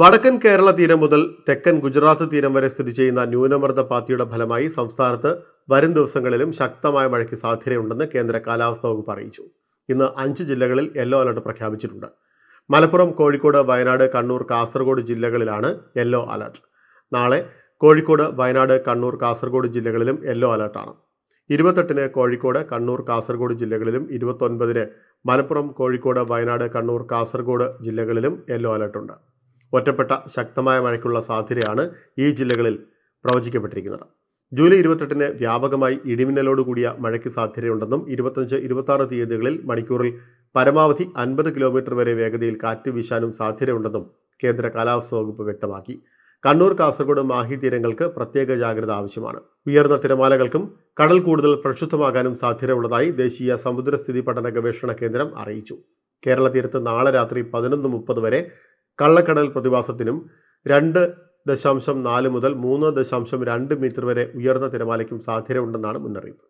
വടക്കൻ കേരള തീരം മുതൽ തെക്കൻ ഗുജറാത്ത് തീരം വരെ സ്ഥിതി ചെയ്യുന്ന ന്യൂനമർദ്ദ പാത്തിയുടെ ഫലമായി സംസ്ഥാനത്ത് വരും ദിവസങ്ങളിലും ശക്തമായ മഴയ്ക്ക് സാധ്യതയുണ്ടെന്ന് കേന്ദ്ര കാലാവസ്ഥാ വകുപ്പ് അറിയിച്ചു. ഇന്ന് അഞ്ച് ജില്ലകളിൽ യെല്ലോ അലർട്ട് പ്രഖ്യാപിച്ചിട്ടുണ്ട്. മലപ്പുറം കോഴിക്കോട് വയനാട് കണ്ണൂർ കാസർഗോഡ് ജില്ലകളിലാണ് യെല്ലോ അലർട്ട്. നാളെ കോഴിക്കോട് വയനാട് കണ്ണൂർ കാസർഗോഡ് ജില്ലകളിലും യെല്ലോ അലർട്ടാണ്. ഇരുപത്തെട്ടിന് കോഴിക്കോട് കണ്ണൂർ കാസർഗോഡ് ജില്ലകളിലും ഇരുപത്തൊൻപതിന് മലപ്പുറം കോഴിക്കോട് വയനാട് കണ്ണൂർ കാസർഗോഡ് ജില്ലകളിലും യെല്ലോ അലർട്ടുണ്ട്. ഒറ്റപ്പെട്ട ശക്തമായ മഴയ്ക്കുള്ള സാധ്യതയാണ് ഈ ജില്ലകളിൽ പ്രവചിക്കപ്പെട്ടിരിക്കുന്നത്. ജൂലൈ ഇരുപത്തെട്ടിന് വ്യാപകമായി ഇടിമിന്നലോട് കൂടിയ മഴയ്ക്ക് സാധ്യതയുണ്ടെന്നും ഇരുപത്തഞ്ച് ഇരുപത്തി ആറ് തീയതികളിൽ മണിക്കൂറിൽ പരമാവധി അൻപത് കിലോമീറ്റർ വരെ വേഗതയിൽ കാറ്റ് വീശാനും സാധ്യതയുണ്ടെന്നും കേന്ദ്ര കാലാവസ്ഥാ വകുപ്പ് വ്യക്തമാക്കി. കണ്ണൂർ കാസർഗോഡ് മാഹി തീരങ്ങൾക്ക് പ്രത്യേക ജാഗ്രത ആവശ്യമാണ്. ഉയർന്ന തിരമാലകൾക്കും കടൽ കൂടുതൽ പ്രക്ഷുബ്ധമാകാനും സാധ്യതയുള്ളതായി ദേശീയ സമുദ്രസ്ഥിതി പഠന ഗവേഷണ കേന്ദ്രം അറിയിച്ചു. കേരള തീരത്ത് നാളെ രാത്രി പതിനൊന്ന് മുപ്പത് വരെ കള്ളക്കടൽ പ്രതിഭാസത്തിനും രണ്ട് ദശാംശം നാല് മുതൽ മൂന്ന് ദശാംശം രണ്ട് മീറ്റർ വരെ ഉയർന്ന തിരമാലയ്ക്കും സാധ്യതയുണ്ടെന്നാണ് മുന്നറിയിപ്പ്.